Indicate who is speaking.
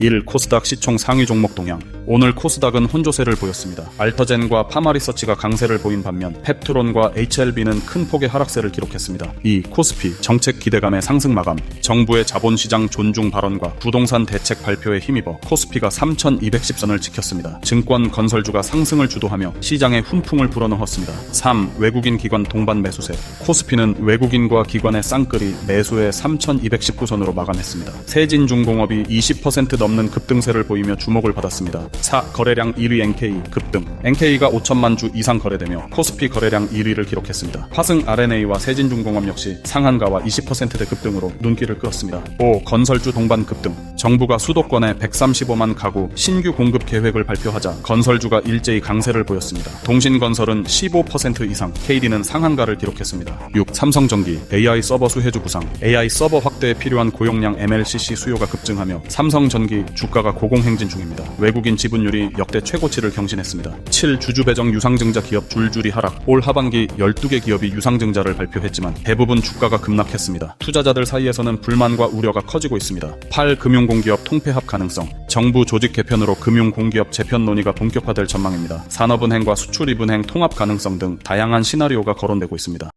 Speaker 1: 1. 코스닥 시총 상위 종목 동향. 오늘 코스닥은 혼조세를 보였습니다. 알터젠과 파마리서치가 강세를 보인 반면 펩트론과 HLB는 큰 폭의 하락세를 기록했습니다. 2. 코스피 정책 기대감의 상승 마감. 정부의 자본시장 존중 발언과 부동산 대책 발표에 힘입어 코스피가 3,210선을 지켰습니다. 증권 건설주가 상승을 주도하며 시장에 훈풍을 불어넣었습니다. 3. 외국인 기관 동반 매수세. 코스피는 외국인과 기관의 쌍끌이 매수에 3,219선으로 마감했습니다. 세진중공업이 20%넘 는 급등세를 보이며 주목을 받았습니다. 4. 거래량 1위 NK 급등. NK가 5천만 주 이상 거래되며 코스피 거래량 1위를 기록했습니다. 화승 RNA와 세진중공업 역시 상한가와 20%대 급등으로 눈길을 끌었습니다. 5. 건설주 동반 급등. 정부가 수도권에 135만 가구 신규 공급 계획을 발표하자 건설주가 일제히 강세를 보였습니다. 동신건설은 15% 이상, KD는 상한가를 기록했습니다. 6. 삼성전기 AI 서버 수혜주 부상. AI 서버 확대에 필요한 고용량 MLCC 수요가 급증하며 삼성전기 주가가 고공행진 중입니다. 외국인 지분율이 역대 최고치를 경신했습니다. 7. 주주 배정 유상증자 기업 줄줄이 하락. 올 하반기 12개 기업이 유상증자를 발표했지만 대부분 주가가 급락했습니다. 투자자들 사이에서는 불만과 우려가 커지고 있습니다. 8. 금융공기업 통폐합 가능성. 정부 조직 개편으로 금융공기업 재편 논의가 본격화될 전망입니다. 산업은행과 수출입은행 통합 가능성 등 다양한 시나리오가 거론되고 있습니다.